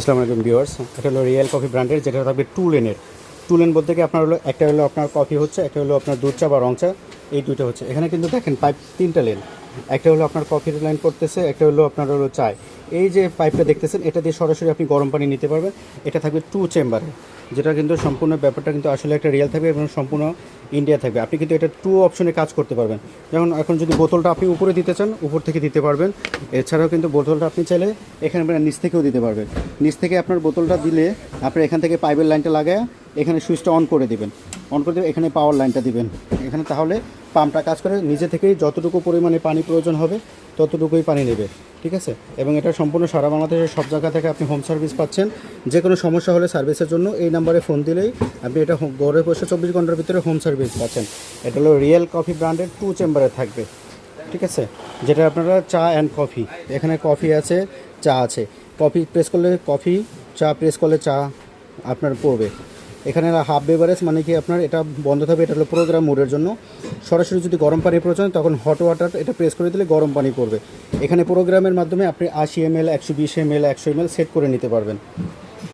ইসলাম আলাইকুম ভিউয়ার্স এটা হলো রিয়েল কফি ব্র্যান্ডের যেটা থাকবে টু লেনের টু লেন বলতে কি আপনার হলো, একটা হলো আপনার কফি হচ্ছে, একটা হলো আপনার দুধ চা বা রং চা, এই দুইটা হচ্ছে। এখানে কিন্তু দেখেন পাইপ তিনটা লেন একটা হলো আপনার কফির লাইন করতেছে একটা হলো আপনার হলো চায়। এই যে পাইপটা দেখতেছেন, এটা দিয়ে সরাসরি আপনি গরম পানি নিতে পারবেন। এটা থাকবে টু চেম্বারে যেটা কিন্তু সম্পূর্ণ ব্যাপারটা কিন্তু আসলে একটা রিয়েল থাকবে এবং সম্পূর্ণ ইন্ডিয়া থাকবে। আপনি কিন্তু এটা টু অপশনে কাজ করতে পারবেন। যেমন এখন যদি বোতলটা আপনি উপরে দিতে চান, উপর থেকে দিতে পারবেন। এছাড়াও কিন্তু বোতলটা আপনি চাইলে এখানে নিচ থেকেও দিতে পারবেন। নিচ থেকে আপনার বোতলটা দিলে আপনার এখান থেকে পাইপের লাইনটা লাগায় এখানে সুইচটা অন করে দিবেন। অন করে দেবেন, এখানে পাওয়ার লাইনটা দিবেন। এখানে তাহলে পাম্পটা কাজ করে, নিজে থেকেই যতটুকু পরিমাণে পানি প্রয়োজন হবে, ততটুকুই পানি নেবে। ঠিক আছে? এবং এটা সম্পূর্ণ সারা বাংলাদেশের সব জায়গা থেকে আপনি হোম সার্ভিস পাচ্ছেন। যে কোনো সমস্যা হলে সার্ভিসের জন্য এই নাম্বারে ফোন দিলেই আপনি এটা ঘরে বসে চব্বিশ ঘণ্টার ভিতরে হোম সার্ভিস পাচ্ছেন। এটা হলো রিয়েল কফি ব্র্যান্ডের টু চেম্বারে থাকবে। ঠিক আছে? যেটা আপনারা চা অ্যান্ড কফি এখানে কফি আছে, চা আছে। কফি প্রেস করলে কফি চা প্রেস করলে চা আপনার পড়বে। এখানে হাফ বেভারেজ মানে কি আপনার, এটা বন্ধ থাকবে, এটা হলো প্রোগ্রাম মোডের জন্য। সরাসরি যদি গরম পানি প্রয়োজন তখন হট ওয়াটার এটা প্রেস করে দিলে গরম পানি করবে এখানে প্রোগ্রামের মাধ্যমে আপনি আশি এম এল একশো বিশ এম এল একশো এম সেট করে নিতে পারবেন।